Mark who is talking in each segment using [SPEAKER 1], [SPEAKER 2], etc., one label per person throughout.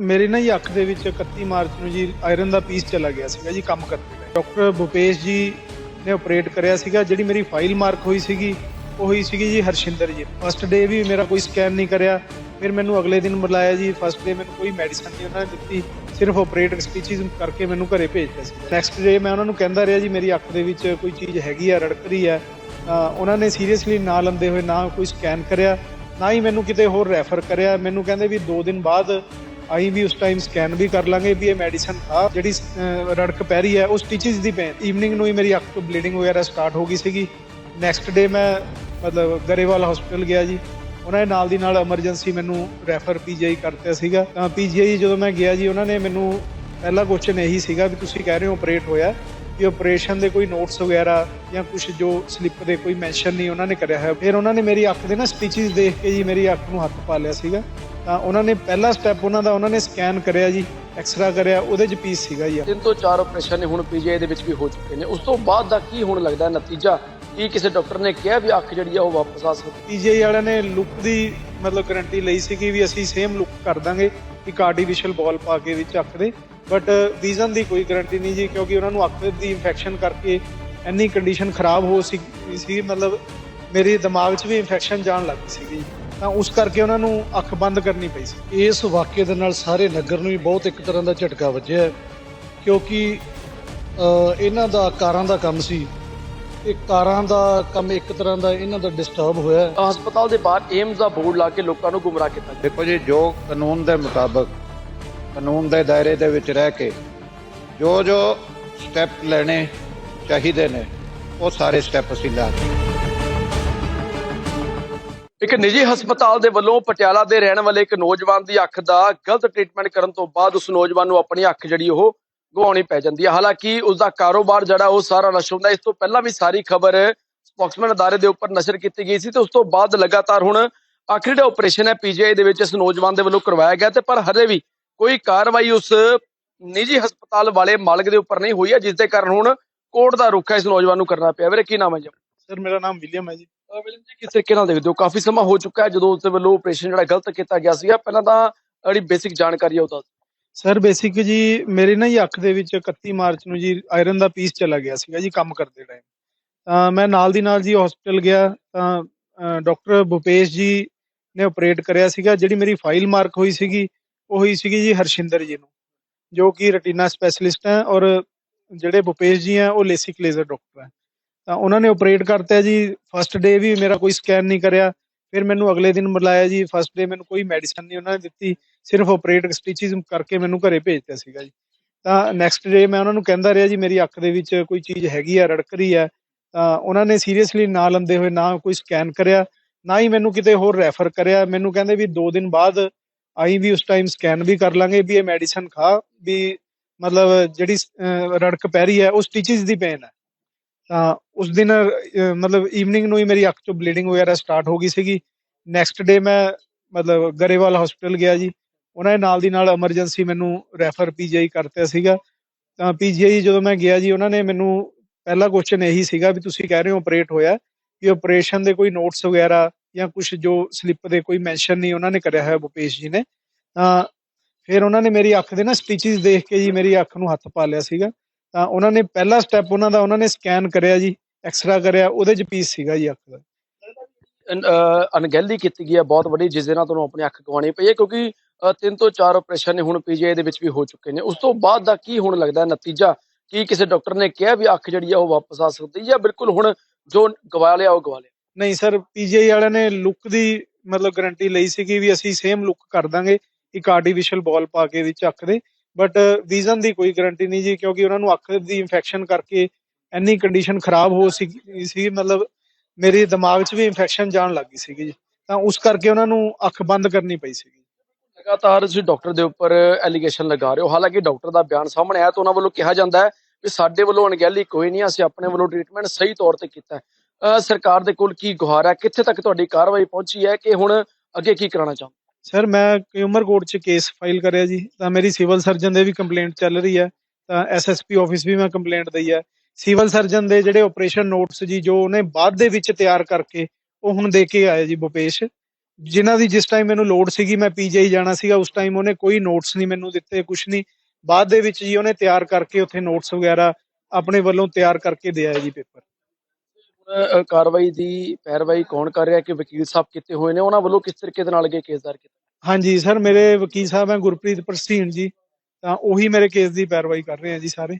[SPEAKER 1] ਮੇਰੇ ਨਾ ਜੀ ਅੱਖ ਦੇ ਵਿੱਚ 31 ਮਾਰਚ ਨੂੰ ਜੀ ਆਇਰਨ ਦਾ ਪੀਸ ਚਲਾ ਗਿਆ ਸੀਗਾ ਜੀ ਕੰਮ ਕਰਦੇ ਟਾਈਮ ਡਾਕਟਰ ਭੁਪੇਸ਼ ਜੀ ਨੇ ਆਪਰੇਟ ਕਰਿਆ ਸੀਗਾ, ਜਿਹੜੀ ਮੇਰੀ ਫਾਈਲ ਮਾਰਕ ਹੋਈ ਸੀਗੀ, ਉਹ ਹੋਈ ਸੀਗੀ ਜੀ ਹਰਸ਼ਿੰਦਰ ਜੀ। ਫਸਟ ਡੇ ਵੀ ਮੇਰਾ ਕੋਈ ਸਕੈਨ ਨਹੀਂ ਕਰਿਆ, ਫਿਰ ਮੈਨੂੰ ਅਗਲੇ ਦਿਨ ਬੁਲਾਇਆ ਜੀ ਫਸਟ ਡੇ ਮੈਨੂੰ ਕੋਈ ਮੈਡੀਸਨ ਨਹੀਂ ਉਹਨਾਂ ਨੇ ਦਿੱਤੀ, ਸਿਰਫ ਆਪਰੇਟ ਸਟਿਚਿਸ ਕਰਕੇ ਮੈਨੂੰ ਘਰੇ ਭੇਜਿਆ ਸੀ। ਨੈਕਸਟ ਡੇ ਮੈਂ ਉਹਨਾਂ ਨੂੰ ਕਹਿੰਦਾ ਰਿਹਾ ਜੀ, ਮੇਰੀ ਅੱਖ ਦੇ ਵਿੱਚ ਕੋਈ ਚੀਜ਼ ਹੈਗੀ ਆ ਰੜਕ ਰਹੀ ਆ ਉਹਨਾਂ ਨੇ ਸੀਰੀਅਸਲੀ ਨਾ ਲੰਦੇ ਹੋਏ ਨਾ ਕੋਈ ਸਕੈਨ ਕਰਿਆ, ਨਾ ਹੀ ਮੈਨੂੰ ਕਿਤੇ ਹੋਰ ਰੈਫਰ ਕਰਿਆ। ਮੈਨੂੰ ਕਹਿੰਦੇ ਵੀ 2 ਦਿਨ ਬਾਅਦ ਅਸੀਂ ਵੀ ਉਸ ਟਾਈਮ ਸਕੈਨ ਵੀ ਕਰ ਲਾਂਗੇ ਵੀ ਇਹ ਮੈਡੀਸਨ ਆ, ਜਿਹੜੀ ਰੜਕ ਪੈ ਰਹੀ ਹੈ, ਉਹ ਸਟਿਚਸ ਦੀ ਪੈ ਈਵਨਿੰਗ ਨੂੰ ਹੀ ਮੇਰੀ ਅੱਖ ਤੋਂ ਬਲੀਡਿੰਗ ਵਗੈਰਾ ਸਟਾਰਟ ਹੋ ਗਈ ਸੀਗੀ। ਨੈਕਸਟ ਡੇ ਮੈਂ, ਮਤਲਬ ਗਰੇਵਾਲ ਹਸਪੀਟਲ ਗਿਆ ਜੀ। ਉਹਨਾਂ ਨੇ ਨਾਲ ਦੀ ਨਾਲ ਐਮਰਜੈਂਸੀ ਮੈਨੂੰ ਰੈਫਰ ਪੀਜੀਆਈ ਕਰਤਾ ਸੀਗਾ। ਤਾਂ ਪੀਜੀਆਈ ਜਦੋਂ ਮੈਂ ਗਿਆ ਜੀ, ਉਹਨਾਂ ਨੇ ਮੈਨੂੰ ਪਹਿਲਾ ਕੁਐਸਚਨ ਇਹੀ ਸੀਗਾ ਵੀ ਤੁਸੀਂ ਕਹਿ ਰਹੇ ਹੋ ਆਪਰੇਟ ਹੋਇਆ ਕਿ ਆਪਰੇਸ਼ਨ ਦੇ ਕੋਈ ਨੋਟਸ ਵਗੈਰਾ ਜਾਂ ਕੁਝ ਜੋ ਸਲਿੱਪ ਦੇ ਕੋਈ ਮੈਂਸ਼ਨ ਨਹੀਂ ਉਹਨਾਂ ਨੇ ਕਰਿਆ ਹੈ ਫਿਰ ਉਹਨਾਂ ਨੇ ਮੇਰੀ ਅੱਖ ਦੇ ਨਾ ਸਟਿਚਸ ਦੇਖ ਕੇ ਜੀ ਮੇਰੀ ਅੱਖ ਨੂੰ ਹੱਥ ਪਾ ਲਿਆ ਸੀਗਾ। ਤਾਂ ਉਹਨਾਂ ਨੇ ਪਹਿਲਾ ਸਟੈਪ ਉਹਨਾਂ ਦਾ ਉਹਨਾਂ ਨੇ ਸਕੈਨ ਕਰਿਆ ਜੀ ਐਕਸਰਾ ਕਰਿਆ ਉਹਦੇ ਚ ਪੀਸ ਸੀਗਾ ਜੀ।
[SPEAKER 2] ਤਿੰਨ ਤੋਂ ਚਾਰ ਆਪਰੇਸ਼ਨ ਨੇ ਹੁਣ ਪੀਜੀਆਈ ਦੇ ਵਿੱਚ ਵੀ ਹੋ ਚੁੱਕੇ ਨੇ। ਉਸ ਤੋਂ ਬਾਅਦ ਦਾ ਕੀ ਹੋਣ ਲੱਗਦਾ ਨਤੀਜਾ? ਕੀ ਕਿਸੇ ਡਾਕਟਰ ਨੇ ਕਿਹਾ ਵੀ ਅੱਖ ਜਿਹੜੀ ਆ ਉਹ ਵਾਪਸ ਆ ਸਕਦੀ?
[SPEAKER 1] ਪੀਜੀਆਈ ਵਾਲਿਆਂ ਨੇ ਲੁੱਕ ਦੀ ਮਤਲਬ ਗਾਰੰਟੀ ਲਈ ਸੀਗੀ ਵੀ ਅਸੀਂ ਸੇਮ ਲੁੱਕ ਕਰ ਦਾਂਗੇ ਇੱਕ ਆਰਟੀਫੀਸ਼ੀਅਲ ਬਾਲ ਪਾ ਕੇ ਵਿੱਚ ਅੱਖ ਦੇ। ਬਟ ਵਿਜ਼ਨ ਦੀ ਕੋਈ ਗਾਰੰਟੀ ਨਹੀਂ ਜੀ ਕਿਉਂਕਿ ਉਹਨਾਂ ਨੂੰ ਅੱਖ ਦੀ ਇਨਫੈਕਸ਼ਨ ਕਰਕੇ ਇੰਨੀ ਕੰਡੀਸ਼ਨ ਖਰਾਬ ਹੋ ਸੀ ਸੀ ਮਤਲਬ ਮੇਰੇ ਦਿਮਾਗ 'ਚ ਵੀ ਇਨਫੈਕਸ਼ਨ ਜਾਣ ਲੱਗ ਸੀਗੀ ਤਾਂ ਉਸ ਕਰਕੇ ਉਹਨਾਂ ਨੂੰ ਅੱਖ ਬੰਦ ਕਰਨੀ ਪਈ ਸੀ।
[SPEAKER 3] ਇਸ ਵਾਕਿਏ ਦੇ ਨਾਲ ਸਾਰੇ ਨਗਰ ਨੂੰ ਵੀ ਬਹੁਤ ਇੱਕ ਤਰ੍ਹਾਂ ਦਾ ਝਟਕਾ ਵੱਜਿਆ ਕਿਉਂਕਿ ਇਹਨਾਂ ਦਾ ਕਾਰਾਂ ਦਾ ਕੰਮ ਸੀ। ਇਹ ਕਾਰਾਂ ਦਾ ਕੰਮ ਇੱਕ ਤਰ੍ਹਾਂ ਦਾ ਇਹਨਾਂ ਦਾ ਡਿਸਟਰਬ ਹੋਇਆ।
[SPEAKER 2] ਹਸਪਤਾਲ ਦੇ ਬਾਹਰ ਏਮਸ ਦਾ ਬੋਰਡ ਲਾ ਕੇ ਲੋਕਾਂ ਨੂੰ ਗੁੰਮਰਾਹ ਕੀਤਾ
[SPEAKER 4] ਦੇਖੋ ਜੀ ਜੋ ਕਾਨੂੰਨ ਦੇ ਮੁਤਾਬਕ ਕਾਨੂੰਨ ਦੇ ਦਾਇਰੇ ਦੇ ਵਿੱਚ ਰਹਿ ਕੇ ਜੋ ਜੋ ਸਟੈਪ ਲੈਣੇ ਚਾਹੀਦੇ ਨੇ ਉਹ ਸਾਰੇ ਸਟੈਪ ਅਸੀਂ ਲੈ ਰਹੇ ਹਾਂ
[SPEAKER 2] ਇੱਕ ਨਿੱਜੀ ਹਸਪਤਾਲ ਦੇ ਵੱਲੋਂ ਪਟਿਆਲਾ ਦੇ ਰਹਿਣ ਵਾਲੇ ਇੱਕ ਨੌਜਵਾਨ ਦੀ ਅੱਖ ਦਾ ਗਲਤ ਟ੍ਰੀਟਮੈਂਟ ਕਰਨ ਤੋਂ ਬਾਅਦ ਉਸ ਨੌਜਵਾਨ ਨੂੰ ਆਪਣੀ ਅੱਖ ਜਿਹੜੀ ਉਹ ਗਵਾਉਣੀ ਪੈ ਜਾਂਦੀ ਹੈ। ਹਾਲਾਂਕਿ ਉਸ ਦਾ ਕਾਰੋਬਾਰ ਜਿਹੜਾ ਉਹ ਸਾਰਾ ਨਸ਼ਟ ਹੁੰਦਾ ਇਸ ਤੋਂ ਪਹਿਲਾਂ ਵੀ ਸਾਰੀ ਖਬਰ ਸਪੋਕਸਮੈਨ ਅਦਾਰੇ ਦੇ ਉੱਪਰ ਨਸ਼ਰ ਕੀਤੀ ਗਈ ਸੀ ਤੇ ਉਸ ਤੋਂ ਬਾਅਦ ਲਗਾਤਾਰ ਹੁਣ ਆਖਰੀ ਦਾ ਆਪਰੇਸ਼ਨ ਹੈ ਪੀਜੀਆਈ ਦੇ ਵਿੱਚ ਇਸ ਨੌਜਵਾਨ ਦੇ ਵੱਲੋਂ ਕਰਵਾਇਆ ਗਿਆ ਤੇ ਪਰ ਹਰੇ ਵੀ ਕੋਈ ਕਾਰਵਾਈ ਉਸ ਨਿੱਜੀ ਹਸਪਤਾਲ ਵਾਲੇ ਮਾਲਕ ਦੇ ਉੱਪਰ ਨਹੀਂ ਹੋਈ ਹੈ, ਜਿਸ ਦੇ ਕਾਰਨ ਹੁਣ ਕੋਰਟ ਦਾ ਰੁੱਖ ਹੈ ਇਸ ਨੌਜਵਾਨ ਨੂੰ ਕਰਨਾ ਪਿਆ। ਵੀਰੇ, ਕੀ ਨਾਮ ਹੈ ਜੀ?
[SPEAKER 1] ਸਰ, ਮੇਰਾ ਨਾਮ ਵਿਲੀਅਮ ਹੈ ਜੀ।
[SPEAKER 2] ਅਹ ਜੀ, ਕਿਸ ਤਰੀਕੇ ਨਾਲ ਦੇਖਦੇ ਹੋ, ਕਾਫੀ ਸਮਾਂ ਹੋ ਚੁੱਕਾ ਹੈ ਜਦੋਂ ਉਸ ਦੇ ਵੱਲੋਂ ਆਪਰੇਸ਼ਨ ਜਿਹੜਾ ਗਲਤ ਕੀਤਾ ਗਿਆ ਸੀਗਾ। ਪਹਿਲਾਂ ਤਾਂ ਜਿਹੜੀ ਬੇਸਿਕ ਜਾਣਕਾਰੀ ਹੈ ਉਹ ਦੱਸ
[SPEAKER 1] ਸਰ ਬੇਸਿਕ ਜੀ, ਮੇਰੇ ਨਾ ਜੀ ਅੱਖ ਦੇ ਵਿੱਚ 31 ਮਾਰਚ ਨੂੰ ਜੀ ਆਇਰਨ ਦਾ ਪੀਸ ਚਲਾ ਗਿਆ ਸੀਗਾ ਜੀ ਕੰਮ ਕਰਦੇ ਟਾਈਮ ਤਾਂ ਮੈਂ ਨਾਲ ਦੀ ਨਾਲ ਜੀ ਹਸਪੀਟਲ ਗਿਆ, ਤਾਂ ਡਾਕਟਰ ਭੁਪੇਸ਼ ਜੀ ਨੇ ਆਪਰੇਟ ਕਰਿਆ ਸੀਗਾ, ਜਿਹੜੀ ਮੇਰੀ ਫਾਈਲ ਮਾਰਕ ਹੋਈ ਸੀਗੀ, ਉਹ ਹੋਈ ਸੀਗੀ ਜੀ ਹਰਸ਼ਿੰਦਰ ਜੀ ਨੂੰ, ਜੋ ਕਿ ਰਟੀਨਾ ਸਪੈਸ਼ਲਿਸਟ ਹੈ ਔਰ ਜਿਹੜੇ ਭੁਪੇਸ਼ ਜੀ ਹੈ, ਉਹ ਲੇਸਿਕ ਲੇਜ਼ਰ ਡਾਕਟਰ ਹੈ। ਤਾਂ ਉਹਨਾਂ ਨੇ ਆਪਰੇਟ ਕਰਤਾ ਜੀ। ਫਸਟ ਡੇ ਵੀ ਮੇਰਾ ਕੋਈ ਸਕੈਨ ਨਹੀਂ ਕਰਿਆ। ਫਿਰ ਮੈਨੂੰ ਅਗਲੇ ਦਿਨ ਬੁਲਾਇਆ ਜੀ। ਫਸਟ ਡੇ ਮੈਨੂੰ ਕੋਈ ਮੈਡੀਸਨ ਨਹੀਂ ਉਹਨਾਂ ਨੇ ਦਿੱਤੀ। ਸਿਰਫ ਆਪਰੇਟ ਸਟਿਚਸ ਕਰਕੇ ਮੈਨੂੰ ਘਰੇ ਭੇਜਿਆ ਸੀਗਾ ਜੀ। ਤਾਂ ਨੈਕਸਟ ਡੇ ਮੈਂ ਉਹਨਾਂ ਨੂੰ ਕਹਿੰਦਾ ਰਿਹਾ ਜੀ, ਮੇਰੀ ਅੱਖ ਦੇ ਵਿੱਚ ਕੋਈ ਚੀਜ਼ ਹੈਗੀ ਆ ਰੜਕ ਰਹੀ ਆ। ਤਾਂ ਉਹਨਾਂ ਨੇ ਸੀਰੀਅਸਲੀ ਨਾ ਲੰਦੇ ਹੋਏ ਨਾ ਕੋਈ ਸਕੈਨ ਕਰਿਆ, ਨਾ ਹੀ ਮੈਨੂੰ ਕਿਤੇ ਹੋਰ ਰੈਫਰ ਕਰਿਆ। ਮੈਨੂੰ ਕਹਿੰਦੇ ਵੀ 2 ਦਿਨ ਬਾਅਦ ਆਈ ਵੀ ਉਸ ਟਾਈਮ ਸਕੈਨ ਵੀ ਕਰ ਲਾਂਗੇ ਵੀ ਇਹ ਮੈਡੀਸਨ ਖਾ, ਵੀ ਮਤਲਬ ਜਿਹੜੀ ਰੜਕ ਪੈ ਰਹੀ ਹੈ, ਉਹ ਸਟਿਚਸ ਦੀ ਪੇਨ ਹੈ। ਤਾਂ ਉਸ ਦਿਨ ਮਤਲਬ ਈਵਨਿੰਗ ਨੂੰ ਹੀ ਮੇਰੀ ਅੱਖ ਤੋਂ ਬਲੀਡਿੰਗ ਵਗੈਰਾ ਸਟਾਰਟ ਹੋ ਗਈ ਸੀਗੀ। ਨੈਕਸਟ ਡੇ ਮੈਂ, ਮਤਲਬ ਗਰੇਵਾਲ ਹਸਪੀਟਲ ਗਿਆ ਜੀ। ਉਹਨਾਂ ਨੇ ਨਾਲ ਦੀ ਨਾਲ ਐਮਰਜੈਂਸੀ ਮੈਨੂੰ ਰੈਫਰ ਪੀਜੀਆਈ ਕਰਤਾ ਸੀਗਾ। ਤਾਂ ਪੀਜੀਆਈ ਜਦੋਂ ਮੈਂ ਗਿਆ ਜੀ, ਉਹਨਾਂ ਨੇ ਮੈਨੂੰ ਪਹਿਲਾ ਕੁਐਸਚਨ ਇਹੀ ਸੀਗਾ ਵੀ ਤੁਸੀਂ ਕਹਿ ਰਹੇ ਹੋ ਆਪਰੇਟ ਹੋਇਆ। ਕਿ ਆਪਰੇਸ਼ਨ ਦੇ ਕੋਈ ਨੋਟਸ ਵਗੈਰਾ ਜਾਂ ਕੁਝ ਜੋ ਸਲਿੱਪ ਦੇ ਕੋਈ ਮੈਂਸ਼ਨ ਨਹੀਂ ਉਹਨਾਂ ਨੇ ਕਰਿਆ ਹੋਇਆ ਭੁਪੇਸ਼ ਜੀ ਨੇ। ਤਾਂ ਫਿਰ ਉਹਨਾਂ ਨੇ ਮੇਰੀ ਅੱਖ ਦੇ ਨਾ ਸਟਿਚਸ ਦੇਖ ਕੇ ਜੀ ਮੇਰੀ ਅੱਖ ਨੂੰ ਹੱਥ ਪਾ ਲਿਆ ਸੀਗਾ। ਤਾਂ ਉਹਨਾਂ ਨੇ ਪਹਿਲਾ ਸਟੈਪ ਉਹਨਾਂ ਦਾ ਉਹਨਾਂ ਨੇ ਸਕੈਨ ਕਰਿਆ ਜੀ ਐਕਸਰਾ ਕਰਿਆ ਉਹਦੇ ਚ ਪੀਸ ਸੀਗਾ ਜੀ ਅੱਖ ਦਾ।
[SPEAKER 2] ਅਣਗਹਿਲੀ ਕੀਤੀ ਗਈ ਹੈ ਬਹੁਤ ਵੱਡੀ ਜਿਸ ਦੇ ਨਾਲ ਤੁਹਾਨੂੰ ਆਪਣੀ ਅੱਖ ਗਵਾਉਣੀ ਪਈ ਹੈ ਕਿਉਂਕਿ ਤਿੰਨ ਤੋਂ ਚਾਰ ਆਪਰੇਸ਼ਨ ਨੇ ਹੁਣ ਪੀਜੀਆਈ ਦੇ ਵਿੱਚ ਵੀ ਹੋ ਚੁੱਕੇ ਨੇ। ਉਸ ਤੋਂ ਬਾਅਦ ਦਾ ਕੀ ਹੋਣ ਲੱਗਦਾ ਹੈ ਨਤੀਜਾ? ਕੀ ਕਿਸੇ ਡਾਕਟਰ ਨੇ ਕਿਹਾ ਵੀ ਅੱਖ ਜਿਹੜੀ ਆ ਉਹ ਵਾਪਸ ਆ ਸਕਦੀ ਹੈ ਜਾਂ ਬਿਲਕੁਲ ਹੁਣ ਜੋ ਗਵਾ ਲਿਆ ਉਹ ਗਵਾ ਲਿਆ?
[SPEAKER 1] ਨਹੀਂ ਸਰ ਪੀਜੀਆਈ ਵਾਲਿਆਂ ਨੇ ਲੁੱਕ ਦੀ ਮਤਲਬ ਗਾਰੰਟੀ ਲਈ ਸੀਗੀ ਵੀ ਅਸੀਂ ਸੇਮ ਲੁੱਕ ਕਰ ਦਾਂਗੇ ਇੱਕ ਆਰਟੀਫੀਸ਼ੀਅਲ ਬਾਲ ਪਾ ਕੇ ਵਿੱਚ ਅੱਖ ਦੇ। ਬਟ ਵਿਜ਼ਨ uh, ਦੀ ਕੋਈ ਗਾਰੰਟੀ ਨਹੀਂ ਜੀ, ਕਿਉਂਕਿ ਉਹਨਾਂ ਨੂੰ ਅੱਖ ਦੀ ਇਨਫੈਕਸ਼ਨ ਕਰਕੇ ਇੰਨੀ ਕੰਡੀਸ਼ਨ ਖਰਾਬ ਹੋ ਸੀ ਸੀ, ਮਤਲਬ ਮੇਰੇ ਦਿਮਾਗ 'ਚ ਵੀ ਇਨਫੈਕਸ਼ਨ ਜਾਣ ਲੱਗ ਗਈ ਸੀਗੀ ਜੀ। ਤਾਂ ਉਸ ਕਰਕੇ ਉਹਨਾਂ ਨੂੰ ਅੱਖ ਬੰਦ ਕਰਨੀ ਪਈ ਸੀਗੀ।
[SPEAKER 2] ਲਗਾਤਾਰ ਤੁਸੀਂ ਡਾਕਟਰ ਦੇ ਉੱਪਰ ਐਲੀਗੇਸ਼ਨ ਲਗਾ ਰਹੇ ਹੋ। ਹਾਲਾਂਕਿ ਡਾਕਟਰ ਦਾ ਬਿਆਨ ਸਾਹਮਣੇ ਆਇਆ ਤਾਂ ਉਹਨਾਂ ਵੱਲੋਂ ਕਿਹਾ ਜਾਂਦਾ ਹੈ ਵੀ ਸਾਡੇ ਵੱਲੋਂ ਅਣਗਹਿਲੀ ਕੋਈ ਨਹੀਂ, ਅਸੀਂ ਆਪਣੇ ਵੱਲੋਂ ਟ੍ਰੀਟਮੈਂਟ ਸਹੀ ਤੌਰ ਤੇ ਕੀਤਾ ਸਰਕਾਰ ਦੇ ਕੋਲ ਕੀ ਗੁਹਾਰ ਹੈ? ਕਿੱਥੇ ਤੱਕ ਤੁਹਾਡੀ ਕਾਰਵਾਈ ਪਹੁੰਚੀ ਹੈ ਕਿ ਹੁਣ ਅੱਗੇ ਕੀ ਕਰਾਉਣਾ ਚਾਹੁੰਦੇ
[SPEAKER 1] ਸਰ ਮੈਂ ਕੰਜ਼ਿਊਮਰ ਕੋਰਟ 'ਚ ਕੇਸ ਫਾਈਲ ਕਰਿਆ ਜੀ, ਤਾਂ ਮੇਰੀ ਸਿਵਲ ਸਰਜਨ ਦੇ ਵੀ ਕੰਪਲੇਂਟ ਚੱਲ ਰਹੀ ਹੈ, ਤਾਂ ਐਸਐਸਪੀ ਆਫਿਸ ਵੀ ਮੈਂ ਕੰਪਲੇਂਟ ਦਈ ਹੈ। ਸਿਵਲ ਸਰਜਨ ਦੇ ਜਿਹੜੇ ਆਪਰੇਸ਼ਨ ਨੋਟਸ ਜੀ, ਜੋ ਉਹਨੇ ਬਾਅਦ ਦੇ ਵਿੱਚ ਤਿਆਰ ਕਰਕੇ, ਉਹ ਹੁਣ ਦੇ ਕੇ ਆਇਆ ਜੀ ਭੁਪੇਸ਼ ਜਿਨ੍ਹਾਂ ਦੀ ਜਿਸ ਟਾਈਮ ਮੈਨੂੰ ਲੋਡ ਸੀਗੀ, ਮੈਂ ਪੀਜੀਆਈ ਜਾਣਾ ਸੀਗਾ, ਉਸ ਟਾਈਮ ਉਹਨੇ ਕੋਈ ਨੋਟਸ ਨਹੀਂ ਮੈਨੂੰ ਦਿੱਤੇ ਕੁਝ ਨਹੀਂ। ਬਾਅਦ ਦੇ ਵਿੱਚ ਜੀ ਉਹਨੇ ਤਿਆਰ ਕਰਕੇ ਉੱਥੇ ਨੋਟਸ ਵਗੈਰਾ ਆਪਣੇ ਵੱਲੋਂ ਤਿਆਰ ਕਰਕੇ ਦਿਆ ਜੀ ਪੇਪਰ
[SPEAKER 2] ਕਾਰਵਾਈ ਦੀ ਪੈਰਵਾਈ ਕੌਣ ਕਰ ਰਿਹਾ ਕਿ ਵਕੀਲ ਸਾਹਿਬ ਕਿਤੇ ਹੋਏ ਨੇ? ਉਹਨਾਂ ਵੱਲੋਂ ਕਿਸ ਤਰੀਕੇ ਦੇ ਨਾਲ ਅੱਗੇ ਕੇਸ ਦਰ ਕੀਤਾ?
[SPEAKER 1] ਹਾਂਜੀ ਸਰ ਮੇਰੇ ਵਕੀਲ ਸਾਹਿਬ ਹੈ ਗੁਰਪ੍ਰੀਤ ਪ੍ਰਸੀਨ ਜੀ ਤਾਂ ਉਹੀ ਮੇਰੇ ਕੇਸ ਦੀ ਪੈਰਵਾਈ ਕਰ ਰਹੇ ਆ ਜੀ ਸਾਰੇ।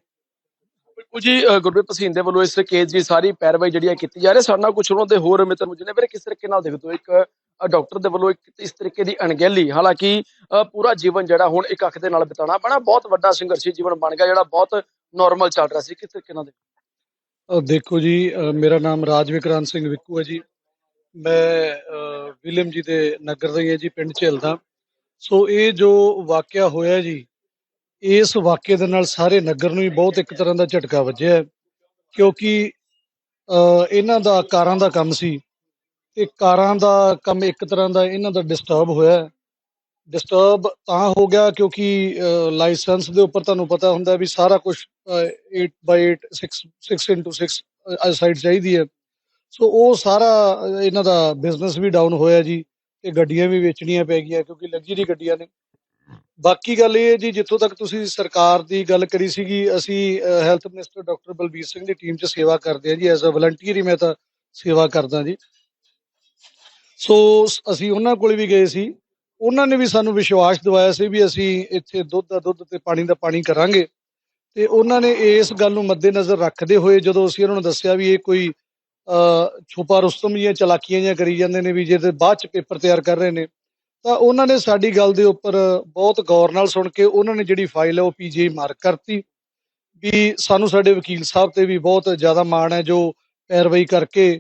[SPEAKER 2] ਬਿਲਕੁਲ ਜੀ ਅ, ਗੁਰਪ੍ਰੀਤ ਪਸੀਨ ਦੇ ਵੱਲੋਂ ਇਸ ਕੇਸ ਦੀ ਸਾਰੀ ਪੈਰਵਾਈ ਜਿਹੜੀ ਹੈ ਕੀਤੀ ਜਾ ਰਹੀ ਹੈ। ਸਾਡੇ ਨਾਲ ਕੁਝ ਉਹਨਾਂ ਦੇ ਹੋਰ ਮਿੱਤਰ ਮੁਝੇ ਨੇ। ਵੀਰੇ ਕਿਸ ਤਰੀਕੇ ਨਾਲ ਦੇਖਦੇ ਹੋ? ਇੱਕ ਡਾਕਟਰ ਦੇ ਵੱਲੋਂ ਇੱਕ ਇਸ ਤਰੀਕੇ ਦੀ ਅਣਗਹਿਲੀ ਹਾਲਾਂਕਿ ਪੂਰਾ ਜੀਵਨ ਜਿਹੜਾ ਹੁਣ ਇੱਕ ਅੱਖ ਦੇ ਨਾਲ ਬਿਤਾਉਣਾ ਪੈਣਾ। ਬਹੁਤ ਵੱਡਾ ਸੰਘਰਸ਼ੀ ਜੀਵਨ ਬਣ ਗਿਆ ਜਿਹੜਾ ਬਹੁਤ ਨਾਰਮਲ ਚੱਲ ਰਿਹਾ ਸੀ। ਕਿਸ ਤਰੀਕੇ ਨਾਲ
[SPEAKER 3] ਦੇਖੋ ਜੀ ਮੇਰਾ ਨਾਮ ਰਾਜ ਵਿਕਰਾਂਤ ਸਿੰਘ ਵਿੱਕੂ ਹੈ ਜੀ। ਮੈਂ ਅ, ਵਿਲੀਅਮ ਜੀ ਦੇ ਨਗਰ ਦਾ ਹੀ ਹੈ ਜੀ ਪਿੰਡ ਝੇਲਦਾ। ਸੋ ਇਹ ਜੋ ਵਾਕਿਆ ਹੋਇਆ ਜੀ ਇਸ ਵਾਕਿਆ ਦੇ ਨਾਲ ਸਾਰੇ ਨਗਰ ਨੂੰ ਹੀ ਬਹੁਤ ਇੱਕ ਤਰ੍ਹਾਂ ਦਾ ਝਟਕਾ ਵੱਜਿਆ ਕਿਉਂਕਿ ਇਹਨਾਂ ਦਾ ਕਾਰਾਂ ਦਾ ਕੰਮ ਸੀ। ਤੇ ਕਾਰਾਂ ਦਾ ਕੰਮ ਇੱਕ ਤਰ੍ਹਾਂ ਦਾ ਇਹਨਾਂ ਦਾ ਡਿਸਟਰਬ ਹੋਇਆ ਡਿਸਟਰਬ ਤਾਂ ਹੋ ਗਿਆ ਕਿਉਂਕਿ ਲਾਇਸੈਂਸ ਦੇ ਉੱਪਰ ਤੁਹਾਨੂੰ ਪਤਾ ਹੁੰਦਾ ਵੀ ਸਾਰਾ ਕੁਝ 8x8 6 6 6 ਸਾਈਡ ਚਾਹੀਦੀ ਹੈ। ਸੋ ਉਹ ਸਾਰਾ ਇਹਨਾਂ ਦਾ ਬਿਜ਼ਨਸ ਵੀ ਡਾਊਨ ਹੋਇਆ ਜੀ ਤੇ ਗੱਡੀਆਂ ਵੀ ਵੇਚਣੀਆਂ ਪੈ ਗਈਆਂ ਕਿਉਂਕਿ ਲਗਜ਼ਰੀ ਗੱਡੀਆਂ ਨੇ। ਬਾਕੀ ਗੱਲ ਇਹ ਹੈ ਜੀ, ਜਿੱਥੋਂ ਤੱਕ ਤੁਸੀਂ ਸਰਕਾਰ ਦੀ ਗੱਲ ਕਰੀ ਸੀਗੀ, ਅਸੀਂ health minister doctor Balbir Singh ਦੀ ਟੀਮ 'ਚ ਸੇਵਾ ਕਰਦੇ ਹਾਂ ਜੀ ਐਜ਼ ਅ ਵਲੰਟੀਅਰ ਹੀ ਮੈਂ ਤਾਂ ਸੇਵਾ ਕਰਦਾ ਜੀ। ਸੋ ਅਸੀਂ ਉਹਨਾਂ ਕੋਲ ਵੀ ਗਏ ਸੀ। ਉਹਨਾਂ ਨੇ ਵੀ ਸਾਨੂੰ ਵਿਸ਼ਵਾਸ ਦਿਵਾਇਆ ਸੀ ਵੀ ਅਸੀਂ ਇੱਥੇ ਦੁੱਧ ਦਾ ਦੁੱਧ ਤੇ ਪਾਣੀ ਦਾ ਪਾਣੀ ਕਰਾਂਗੇ। ਤੇ ਉਹਨਾਂ ਨੇ ਇਸ ਗੱਲ ਨੂੰ ਮੱਦੇਨਜ਼ਰ ਰੱਖਦੇ ਹੋਏ ਜਦੋਂ ਅਸੀਂ ਉਹਨਾਂ ਨੂੰ ਦੱਸਿਆ ਵੀ ਇਹ ਕੋਈ ਛੁਪਾ ਰੁਸਤਮ ਜੀਆਂ, ਚਲਾਕੀਆਂ ਜਿਹੀਆਂ ਕਰੀ ਜਾਂਦੇ ਨੇ ਵੀ ਜਿਹਦੇ ਬਾਅਦ ਚ ਪੇਪਰ ਤਿਆਰ ਕਰ ਰਹੇ ਨੇ, ਤਾਂ ਉਹਨਾਂ ਨੇ ਸਾਡੀ ਗੱਲ ਦੇ ਉੱਪਰ ਬਹੁਤ ਗੌਰ ਨਾਲ ਸੁਣ ਕੇ ਉਹਨਾਂ ਨੇ ਜਿਹੜੀ ਫਾਈਲ ਹੈ ਉਹ ਪੀਜੀਆਈ ਮਾਰਕ ਕਰਤੀ ਵੀ ਸਾਨੂੰ ਸਾਡੇ ਵਕੀਲ ਸਾਹਿਬ ਤੇ ਵੀ ਬਹੁਤ ਜ਼ਿਆਦਾ ਮਾਣ ਹੈ ਜੋ ਪੈਰਵਾਈ ਕਰਕੇ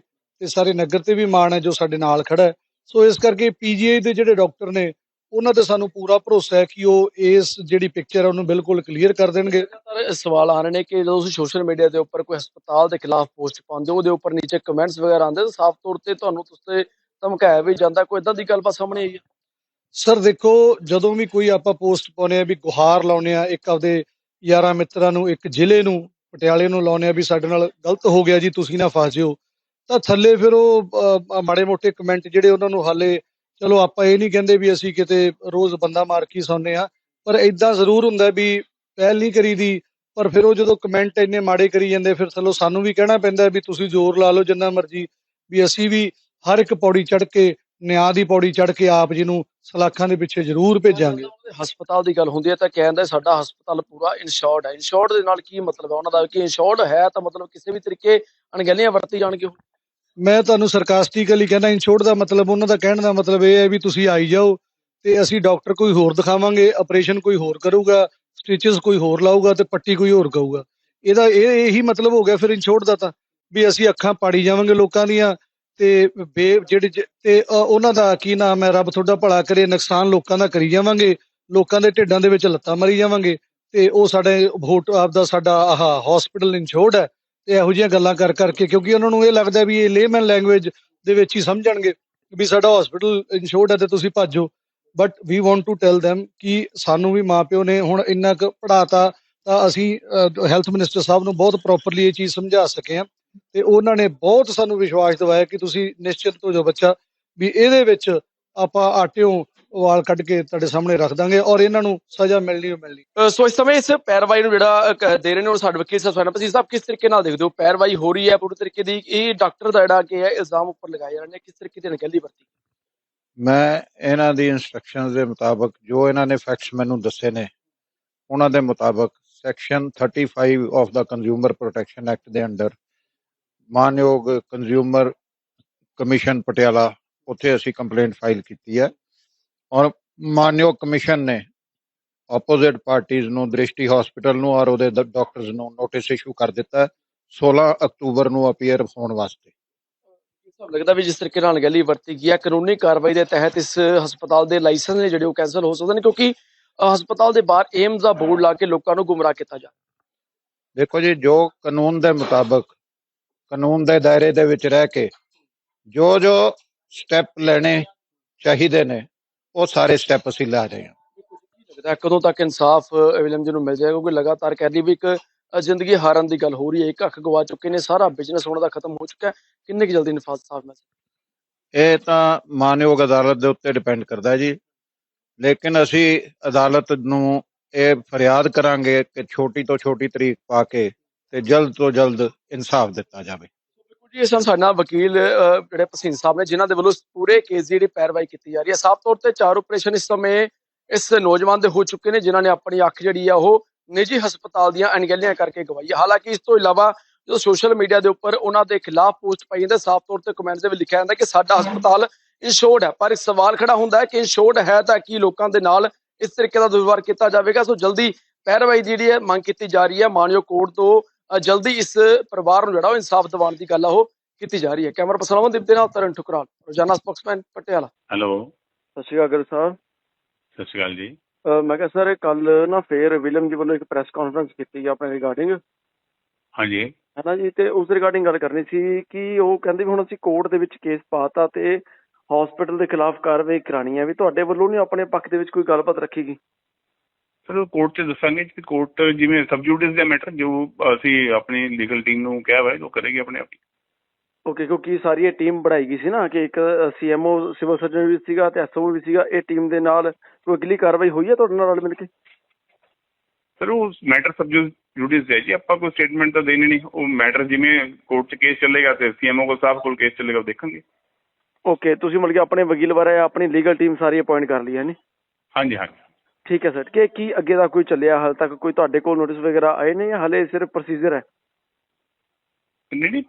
[SPEAKER 3] ਤੇ ਸਾਰੇ ਨਗਰ ਤੇ ਵੀ ਮਾਣ ਹੈ ਜੋ ਸਾਡੇ ਨਾਲ ਖੜਾ ਹੈ। ਸੋ ਇਸ ਕਰਕੇ ਪੀਜੀਆਈ ਦੇ ਜਿਹੜੇ ਡਾਕਟਰ ਨੇ ਉਹਨਾਂ ਤੇ ਸਾਨੂੰ ਪੂਰਾ ਭਰੋਸਾ ਹੈ ਕਿ ਉਹ ਇਸ ਜਿਹੜੀ ਪਿਕਚਰ ਹੈ ਉਹਨੂੰ ਬਿਲਕੁਲ ਕਲੀਅਰ ਕਰ ਦੇਣਗੇ।
[SPEAKER 2] ਸਵਾਲ ਆ ਰਹੇ ਨੇ ਕਿ ਜਦੋਂ ਤੁਸੀਂ ਸੋਸ਼ਲ ਮੀਡੀਆ ਦੇ ਉੱਪਰ ਕੋਈ ਹਸਪਤਾਲ ਦੇ ਖਿਲਾਫ ਪੋਸਟ ਪਾਉਂਦੇ ਹੋ ਉਹਦੇ ਉੱਪਰ ਨੀਚੇ ਕਮੈਂਟਸ ਵਗੈਰਾ ਆਉਂਦੇ ਤਾਂ ਸਾਫ਼ ਤੌਰ ਤੇ ਤੁਹਾਨੂੰ ਤੁਸੀਂ ਧਮਕਾਇਆ ਵੀ ਜਾਂਦਾ ਕੋਈ ਇਦਾਂ ਦੀ ਗੱਲਬਾਤ ਸਾਹਮਣੇ ਆਈ ਹੈ?
[SPEAKER 3] ਸਰ ਦੇਖੋ ਜਦੋਂ ਵੀ ਕੋਈ ਆਪਾਂ ਪੋਸਟ ਪਾਉਨੇ ਆ ਵੀ ਗੁਹਾਰ ਲਾਉਨੇ ਆ ਇੱਕ ਆਪਦੇ ਯਾਰਾਂ ਮਿੱਤਰਾਂ ਨੂੰ ਇੱਕ ਜ਼ਿਲ੍ਹੇ ਨੂੰ ਪਟਿਆਲੇ ਨੂੰ ਲਾਉਨੇ ਆ ਵੀ ਸਾਡੇ ਨਾਲ ਗਲਤ ਹੋ ਗਿਆ ਜੀ ਤੁਸੀਂ ਨਾ ਫਸ ਜਿਓ। ਤਾਂ ਥੱਲੇ ਫਿਰ ਉਹ ਮਾੜੇ ਮੋਟੇ ਕਮੈਂਟ ਜਿਹੜੇ ਉਹਨਾਂ ਨੂੰ ਹਾਲੇ, ਚਲੋ ਆਪਾਂ ਇਹ ਨਹੀਂ ਕਹਿੰਦੇ ਵੀ ਅਸੀਂ ਕਿਤੇ ਰੋਜ਼ ਬੰਦਾ ਮਾਰ ਕੇ ਸੌਂਦੇ ਆ ਪਰ ਇਦਾਂ ਜ਼ਰੂਰ ਹੁੰਦਾ ਵੀ ਪਹਿਲ ਨਹੀਂ ਕਰੀਦੀ, ਪਰ ਫਿਰ ਉਹ ਜਦੋਂ ਕਮੈਂਟ ਇੰਨੇ ਮਾੜੇ ਕਰੀ ਜਾਂਦੇ, ਫਿਰ ਚਲੋ ਸਾਨੂੰ ਵੀ ਕਹਿਣਾ ਪੈਂਦਾ ਵੀ ਤੁਸੀਂ ਜ਼ੋਰ ਲਾ ਲਓ ਜਿੰਨਾ ਮਰਜ਼ੀ, ਵੀ ਅਸੀਂ ਵੀ ਹਰ ਇੱਕ ਪੌੜੀ ਚੜ੍ਹ ਕੇ, ਨਿਆਂ ਦੀ ਪੌੜੀ ਚੜ੍ਹ ਕੇ ਆਪ ਜੀ ਨੂੰ ਸਲਾਖਾਂ ਦੇ ਪਿੱਛੇ ਜ਼ਰੂਰ ਭੇਜਾਂਗੇ।
[SPEAKER 2] ਹਸਪਤਾਲ ਦੀ ਗੱਲ ਹੁੰਦੀ ਹੈ, ਤਾਂ ਕਹਿੰਦਾ ਸਾਡਾ ਹਸਪਤਾਲ ਪੂਰਾ ਇਨਸ਼ੋਰਡ ਹੈ। ਇਨਸ਼ੋਰਡ ਦੇ ਨਾਲ ਕੀ ਮਤਲਬ ਹੈ? ਉਹਨਾਂ ਦਾ ਕਿ ਇਨਸ਼ੋਰਡ ਹੈ ਤਾਂ ਮਤਲਬ ਕਿਸੇ ਵੀ ਤਰੀਕੇ ਅਣਗਹਿਲੀਆਂ ਵਰਤੀ ਜਾਣਗੇ
[SPEAKER 3] ਮੈਂ ਤੁਹਾਨੂੰ ਸਰਕਾਸਟਿਕਲੀ ਕਹਿੰਦਾ ਇਨਸ਼ੋਰਡ ਦਾ ਮਤਲਬ, ਉਹਨਾਂ ਦਾ ਕਹਿਣ ਦਾ ਮਤਲਬ ਇਹ ਹੈ ਵੀ ਤੁਸੀਂ ਆਈ ਜਾਓ ਤੇ ਅਸੀਂ ਡਾਕਟਰ ਕੋਈ ਹੋਰ ਦਿਖਾਵਾਂਗੇ ਆਪਰੇਸ਼ਨ ਕੋਈ ਹੋਰ ਕਰੂਗਾ ਸਟਿਚਸ ਕੋਈ ਹੋਰ ਲਾਊਗਾ ਤੇ ਪੱਟੀ ਕੋਈ ਹੋਰ ਕਹੂਗਾ ਇਹਦਾ ਇਹ, ਇਹੀ ਮਤਲਬ ਹੋ ਗਿਆ ਫਿਰ ਇਨਸ਼ੋਰਡ ਦਾ ਤਾਂ, ਵੀ ਅਸੀਂ ਅੱਖਾਂ ਪਾੜੀ ਜਾਵਾਂਗੇ ਲੋਕਾਂ ਦੀਆਂ ਤੇ ਬੇ, ਜਿਹੜੇ ਤੇ ਉਹਨਾਂ ਦਾ ਕੀ ਨਾਮ ਹੈ, ਰੱਬ ਤੁਹਾਡਾ ਭਲਾ ਕਰੇ, ਨੁਕਸਾਨ ਲੋਕਾਂ ਦਾ ਕਰੀ ਜਾਵਾਂਗੇ, ਲੋਕਾਂ ਦੇ ਢਿੱਡਾਂ ਦੇ ਵਿੱਚ ਲੱਤਾਂ ਮਰੀ ਜਾਵਾਂਗੇ ਤੇ ਉਹ ਸਾਡੇ ਵੋਟ ਆਪਦਾ ਸਾਡਾ ਆਹ ਹਸਪੀਟਲ ਇਨਸ਼ੋਰਡ ਹੈ ਤੇ ਇਹੋ ਜਿਹੀਆਂ ਗੱਲਾਂ ਕਰ ਕਰਕੇ, ਕਿਉਂਕਿ ਉਹਨਾਂ ਨੂੰ ਇਹ ਲੱਗਦਾ ਵੀ ਇਹ ਲੇਮਨ ਲੈਂਗੁਏਜ ਦੇ ਵਿੱਚ ਹੀ ਸਮਝਣਗੇ ਵੀ ਸਾਡਾ ਹਸਪੀਟਲ ਇਨਸ਼ੋਰਡ ਹੈ ਤੇ ਤੁਸੀਂ ਭੱਜੋ। But we want to tell them ਕਿ ਸਾਨੂੰ ਵੀ ਮਾਪਿਓ ਨੇ ਹੁਣ ਇੰਨਾ ਕੁ ਪੜਾਤਾ ਤਾਂ ਅਸੀਂ ਹੈਲਥ ਮਿਨਿਸਟਰ ਸਾਹਿਬ ਨੂੰ ਬਹੁਤ ਪ੍ਰੋਪਰਲੀ ਇਹ ਚੀਜ਼ ਸਮਝਾ ਸਕੇ ਹਾਂ। ਤੇ ਉਹਨਾਂ ਨੇ ਬਹੁਤ ਸਾਨੂੰ ਵਿਸ਼ਵਾਸ ਦਿਵਾਇਆ ਕਿ ਤੁਸੀਂ ਨਿਸ਼ਚਿਤ ਹੋ ਜਾਓ ਬੱਚਾ, ਵੀ ਇਹਦੇ ਵਿੱਚ ਆਪਾਂ ਆਟਿਓ ਵਾਲ ਕੱਢ ਕੇ ਤੁਹਾਡੇ ਸਾਹਮਣੇ ਰੱਖ ਦਾਂਗੇ ਔਰ ਇਹਨਾਂ ਨੂੰ ਸਜ਼ਾ ਮਿਲਣੀ ਓ ਮਿਲਣੀ।
[SPEAKER 2] ਸੋ ਇਸ ਸਮੇਂ ਇਸ ਪੈਰਵਾਈ ਨੂੰ ਜਿਹੜਾ ਦੇ ਰਹੇ ਨੇ ਉਹ ਸਾਡੇ ਵਕੀਲ ਸਾਹਿਬ ਸਵਰਨ ਸਾਹਿਬ ਕਿਸ ਤਰੀਕੇ ਨਾਲ ਦੇਖਦੇ ਹੋ? ਪੈਰਵਾਈ ਹੋ ਰਹੀ ਹੈ ਪੂਰੀ ਤਰੀਕੇ ਦੀ? ਇਹ ਡਾਕਟਰ ਦਾ ਜਿਹੜਾ ਕਿ ਹੈ ਇਲਜ਼ਾਮ ਉੱਪਰ ਲਗਾਏ ਜਾ ਰਹੇ ਨੇ ਕਿਸ ਤਰੀਕੇ ਦੀ ਅਣਗਹਿਲੀ ਵਰਤੀ
[SPEAKER 4] ਮੈਂ ਇਹਨਾਂ ਦੀ ਇਨਸਟਰਕਸ਼ਨਸ ਦੇ ਮੁਤਾਬਕ ਜੋ ਇਹਨਾਂ ਨੇ ਫੈਕਟਸ ਮੈਨੂੰ ਦੱਸੇ ਨੇ ਉਹਨਾਂ ਦੇ ਮੁਤਾਬਕ ਸੈਕਸ਼ਨ 35 ਆਫ ਦਾ ਕੰਜ਼ਿਊਮਰ ਪ੍ਰੋਟੈਕਸ਼ਨ ਐਕਟ ਦੇ ਅੰਡਰ ਮਾਨਯੋਗ ਕੰਜ਼ਿਊਮਰ ਕਮਿਸ਼ਨ ਪਟਿਆਲਾ ਉੱਥੇ ਅਸੀਂ ਕੰਪਲੇਂਟ ਫਾਈਲ ਕੀਤੀ ਹੈ। ਮਾਨਯੋਗ ਕਮਿਸ਼ਨ ਨੇ ਆਪੋਜ਼ਿਟ ਪਾਰਟੀਆਂ ਨੂੰ ਦ੍ਰਿਸ਼ਟੀ ਹਸਪੀਟਲ ਨੂੰ ਔਰ ਉਹਦੇ ਡਾਕਟਰਸ ਨੂੰ ਨੋਟਿਸ ਇਸ਼ੂ ਕਰ ਦਿੱਤਾ ਹੈ 16 ਅਕਤੂਬਰ ਨੂੰ ਅਪੀਅਰ ਹੋਣ ਵਾਸਤੇ
[SPEAKER 2] ਤੁਹਾਨੂੰ ਲੱਗਦਾ ਵੀ ਜਿਸ ਤਰੀਕੇ ਨਾਲ ਅਣਗਹਿਲੀ ਵਰਤੀ ਗਈ ਹੈ ਕਾਨੂੰਨੀ ਕਾਰਵਾਈ ਦੇ ਤਹਿਤ ਇਸ ਹਸਪਤਾਲ ਦੇ ਲਾਇਸੈਂਸ ਨੇ ਜਿਹੜੇ ਉਹ ਕੈਨਸਲ ਹੋ ਸਕਦੇ ਨੇ ਕਿਉਂਕਿ ਅ, ਹਸਪਤਾਲ ਦੇ ਬਾਹਰ ਏਮਸ ਦਾ ਬੋਰਡ ਲਾ ਕੇ ਲੋਕਾਂ ਨੂੰ ਗੁੰਮਰਾਹ ਕੀਤਾ ਜਾ
[SPEAKER 4] ਦੇਖੋ ਜੀ ਜੋ ਕਾਨੂੰਨ ਦੇ ਮੁਤਾਬਕ ਕਾਨੂੰਨ ਦੇ ਦਾਇਰੇ ਦੇ ਵਿੱਚ ਰਹਿ ਕੇ ਜੋ ਜੋ ਸਟੈਪ ਲੈਣੇ ਚਾਹੀਦੇ ਨੇ ਉਹ ਸਾਰੇ ਸਟੈਪ ਅਸੀਂ ਲੈ ਰਹੇ ਹਾਂ।
[SPEAKER 2] ਲੱਗਦਾ ਕਦੋਂ ਤੱਕ ਇਨਸਾਫ ਵਿਲੀਅਮ ਜੀ ਨੂੰ ਮਿਲ ਜਾਏਗਾ? ਕਿਉਂਕਿ ਲਗਾਤਾਰ ਕਹਿ ਰਹੀ ਵੀ ਇੱਕ ਜ਼ਿੰਦਗੀ ਹਾਰਨ ਦੀ ਗੱਲ ਹੋ ਰਹੀ ਹੈ। ਇੱਕ ਅੱਖ ਗਵਾ ਚੁੱਕੇ ਨੇ ਸਾਰਾ ਬਿਜ਼ਨਸ ਉਹਨਾਂ ਦਾ ਖਤਮ ਹੋ ਚੁੱਕਾ ਕਿੰਨੇ ਕੁ ਜਲਦੀ ਇਨਸਾਫ ਮਿਲ
[SPEAKER 4] ਇਹ ਤਾਂ ਮਾਨਯੋਗ ਅਦਾਲਤ ਦੇ ਉੱਤੇ ਡਿਪੈਂਡ ਕਰਦਾ ਜੀ। ਲੇਕਿਨ ਅਸੀਂ ਅਦਾਲਤ ਨੂੰ ਇਹ ਫਰਿਆਦ ਕਰਾਂਗੇ ਕਿ ਛੋਟੀ ਤੋਂ ਛੋਟੀ ਤਰੀਕ ਪਾ ਕੇ ਤੇ ਜਲਦ ਤੋਂ ਜਲਦ ਇਨਸਾਫ ਦਿੱਤਾ ਜਾਵੇ।
[SPEAKER 2] ਜੀ, ਇਸ ਸਾਡੇ ਨਾਲ ਵਕੀਲ ਜਿਹੜੇ ਭਸੀਨ ਸਾਹਿਬ ਨੇ, ਜਿਨ੍ਹਾਂ ਦੇ ਵੱਲੋਂ ਪੂਰੇ ਕੇਸ ਦੀ ਜਿਹੜੀ ਪੈਰਵਾਈ ਕੀਤੀ ਜਾ ਰਹੀ ਹੈ, ਸਾਫ਼ ਤੌਰ ਤੇ ਚਾਰ ਆਪਰੇਸ਼ਨ ਇਸ ਸਮੇਂ ਇਸ ਨੌਜਵਾਨ ਦੇ ਹੋ ਚੁੱਕੇ ਨੇ, ਜਿਨ੍ਹਾਂ ਨੇ ਆਪਣੀ ਅੱਖ ਜਿਹੜੀ ਆ, ਉਹ ਨਿੱਜੀ ਹਸਪਤਾਲ ਦੀਆਂ ਅਣਗਹਿਲੀਆਂ ਕਰਕੇ ਗਵਾਈ ਹੈ। ਹਾਲਾਂਕਿ ਇਸ ਤੋਂ ਇਲਾਵਾ ਜਦੋਂ ਸੋਸ਼ਲ ਮੀਡੀਆ ਦੇ ਉੱਪਰ ਉਹਨਾਂ ਦੇ ਖਿਲਾਫ ਪੋਸਟ ਪਾਈ ਜਾਂਦੇ ਸਾਫ਼ ਤੌਰ ਤੇ ਕਮੈਂਟ ਦੇ ਵਿੱਚ ਲਿਖਿਆ ਜਾਂਦਾ ਕਿ ਸਾਡਾ ਹਸਪਤਾਲ ਇੰਸ਼ੋਰਡ ਹੈ। ਪਰ ਇੱਕ ਸਵਾਲ ਖੜਾ ਹੁੰਦਾ ਹੈ ਕਿ ਇੰਸ਼ੋਰਡ ਹੈ ਤਾਂ ਕੀ ਲੋਕਾਂ ਦੇ ਨਾਲ ਇਸ ਤਰੀਕੇ ਦਾ ਦੁਰਵਿਵਹਾਰ ਕੀਤਾ ਜਾਵੇਗਾ? ਸੋ ਜਲਦੀ ਪੈਰਵਾਈ ਜਿਹੜੀ ਹੈ, ਮੰਗ ਕੀਤੀ ਜਾ ਰਹੀ ਹੈ। ਮਾਨਯੋਗ ਕੋਰਟ ਤੋਂ ਜਲਦੀ ਇਸ ਪਰਿਵਾਰ ਨੂੰ ਜਿਹੜਾ ਉਹ ਇਨਸਾਫ ਦਿਵਾਉਣ ਦੀ ਗੱਲ ਆ ਉਹ ਕੀਤੀ ਜਾ ਰਹੀ ਹੈ। ਕੈਮਰਾ ਪਰਸਨ ਅਮਨਦੀਪ ਦੇ ਨਾਲ ਤਰਨ ਠੁਕਰਾਲ ਰੋਜ਼ਾਨਾ ਸਪੋਕਸਮੈਨ ਪਟਿਆਲਾ।
[SPEAKER 5] ਹੈਲੋ।
[SPEAKER 2] ਸਤਿ ਸ਼੍ਰੀ ਅਕਾਲ ਸਾਹਿਬ
[SPEAKER 5] ਸਤਿ ਸ਼੍ਰੀ ਅਕਾਲ ਜੀ।
[SPEAKER 2] ਮੈਂ ਕਿਹਾ ਸਰ ਕੱਲ ਨਾ ਫੇਰ ਵਿਲੀਅਮ ਜੀ ਵੱਲੋਂ ਇੱਕ ਪ੍ਰੈਸ ਕਾਨਫਰੰਸ ਕੀਤੀ ਗਿਆ ਆਪਣੇ ਰਿਗਾਰਡਿੰਗ।
[SPEAKER 5] ਹਾਂਜੀ।
[SPEAKER 2] ਹੈਨਾ ਜੀ ਤੇ ਉਸ ਰਿਗਾਰਡਿੰਗ ਗੱਲ ਕਰਨੀ ਸੀ ਕਿ ਉਹ ਕਹਿੰਦੇ ਵੀ ਹੁਣ ਅਸੀਂ ਕੋਰਟ ਦੇ ਵਿੱਚ ਕੇਸ ਪਾਤਾ ਤੇ ਹਸਪੀਟਲ ਦੇ ਖਿਲਾਫ ਕਾਰਵਾਈ ਕਰਾਣੀ ਹੈ ਵੀ ਤੁਹਾਡੇ ਵੱਲੋਂ ਨਹੀਂ ਆਪਣੇ ਪੱਖ ਦੇ ਵਿੱਚ ਕੋਈ ਗੱਲਬਾਤ ਰੱਖੀ ਗਈ?
[SPEAKER 5] ਸਰ ਕੋਰਟ 'ਚ ਦੱਸਾਂਗੇ ਕਿ ਕੋਰਟ ਜਿਵੇਂ ਸਬਜੂਡਿਸ ਦਾ ਮੈਟਰ ਜੋ ਅਸੀਂ ਆਪਣੀ ਲੀਗਲ ਟੀਮ ਨੂੰ ਕਿਹਾ ਹੋਇਆ ਉਹ ਕਰੇਗੀ ਆਪਣੇ ਆਪ ਹੀ।
[SPEAKER 2] ਓਕੇ ਕਿਉਂਕਿ ਸਾਰੀ ਇਹ ਟੀਮ ਬਣਾਈ ਗਈ ਸੀ ਨਾ ਕਿ ਇੱਕ ਸੀਐਮਓ ਸਿਵਲ ਸਰਜਨ ਵੀ ਸੀਗਾ ਤੇ ਐਸਓ ਵੀ ਸੀਗਾ ਇਹ ਟੀਮ ਦੇ ਨਾਲ ਕੋਈ ਅਗਲੀ ਕਾਰਵਾਈ ਹੋਈ ਹੈ ਤੁਹਾਡੇ ਨਾਲ ਰਲ ਮਿਲ ਕੇ?
[SPEAKER 5] ਸਰ ਉਹ ਮੈਟਰ ਸਬਜੂਡਿਸ ਹੈ ਜੀ ਆਪਾਂ ਕੋਈ ਸਟੇਟਮੈਂਟ ਤਾਂ ਦੇਣੀ ਨਹੀਂ। ਉਹ ਮੈਟਰ ਜਿਵੇਂ ਕੋਰਟ 'ਚ ਕੇਸ ਚੱਲੇਗਾ ਤੇ ਸੀਐਮਓ ਕੋਲ ਸਾਹਿਬ ਕੋਲ ਕੇਸ ਚੱਲੇਗਾ ਉਹ ਦੇਖਾਂਗੇ।
[SPEAKER 2] ਓਕੇ ਤੁਸੀਂ ਮਤਲਬ ਕਿ ਆਪਣੇ ਵਕੀਲ ਬਾਰੇ ਆਪਣੀ ਲੀਗਲ ਟੀਮ ਸਾਰੀ ਅਪਾਇੰਟ ਕਰ ਲਈ ਹੈ ਨੀ?
[SPEAKER 5] ਹਾਂਜੀ ਹਾਂਜੀ।
[SPEAKER 2] ਠੀਕ ਹੈ ਸਰ ਕਿ ਕੀ ਅੱਗੇ ਦਾ ਕੋਈ ਚੱਲਿਆ ਹਾਲ ਤੱਕ? ਕੋਈ ਤੁਹਾਡੇ ਕੋਲ ਨੋਟਿਸ ਵਗੈਰਾ ਆਏ ਨੇ ਜਾਂ ਹਲੇ ਸਿਰਫ ਪ੍ਰੋਸੀਜਰ ਹੈ?
[SPEAKER 5] ਨਹੀਂ ਨਹੀਂ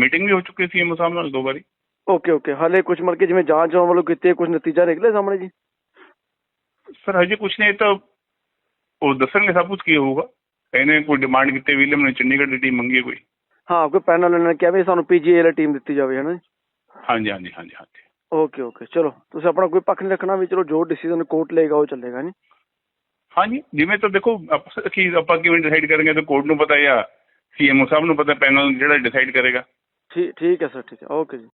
[SPEAKER 5] ਮੀਟਿੰਗ ਵੀ ਹੋ ਚੁੱਕੀ ਸੀ ਸਾਹਿਬ ਨਾਲ ਦੋ ਵਾਰੀ।
[SPEAKER 2] ਓਕੇ ਓਕੇ ਹਲੇ ਕੁਝ ਮਤਲਬ ਕਿ ਜਿਵੇਂ ਜਾਂਚ ਹੋਣ ਵੱਲੋਂ ਕੀਤੀ ਕੁਝ ਨਤੀਜਾ ਨਿਕਲੇ ਸਾਹਮਣੇ ਜੀ?
[SPEAKER 5] ਸਰ ਹਜੇ ਕੁਝ ਨਹੀਂ ਤਾਂ ਉਹ ਦੱਸਣਗੇ ਸਭ ਕੁਝ ਕੀ ਹੋਊਗਾ। ਇਹਨੇ ਕੋਈ ਡਿਮਾਂਡ ਕੀਤੀ ਵਿਲੀਅਮ ਨੇ ਚੰਡੀਗੜ੍ਹ ਦੀ ਟੀਮ ਮੰਗੀ ਕੋਈ।
[SPEAKER 2] ਹਾਂ ਕੋਈ ਪੈਨਲ ਨੇ ਕਿਹਾ ਵੀ ਸਾਨੂੰ ਪੀਜੀਏ ਵਾਲੀ ਟੀਮ ਦਿੱਤੀ ਜਾਵੇ ਹੈ ਨਾ ਜੀ?
[SPEAKER 5] ਹਾਂਜੀ ਹਾਂਜੀ ਹਾਂਜੀ ਹਾਂਜੀ।
[SPEAKER 2] ਓਕੇ ਓਕੇ ਚਲੋ ਤੁਸੀਂ ਆਪਣਾ ਕੋਈ ਪੱਖ ਨਹੀਂ ਰੱਖਣਾ ਵੀ ਚਲੋ ਜੋ ਡਿਸੀਜਨ ਕੋਰਟ ਲਏਗਾ ਉਹ ਚੱਲੇਗਾ ਨਹੀਂ
[SPEAKER 5] ਹਾਂਜੀ, ਜਿਵੇਂ ਤਾਂ ਦੇਖੋ ਕੀ ਆਪਾਂ ਕਿਵੇਂ ਡਿਸਾਈਡ ਕਰਾਂਗੇ ਤਾਂ ਕੋਰਟ ਨੂੰ ਪਤਾ ਜਾਂ ਸੀਐਮਓ ਸਾਹਿਬ ਨੂੰ ਪਤਾ ਪੈਨਲ ਜਿਹੜਾ ਡਿਸਾਈਡ ਕਰੇਗਾ।
[SPEAKER 2] ਠੀਕ ਠੀਕ ਹੈ ਸਰ ਠੀਕ ਹੈ ਓਕੇ ਜੀ।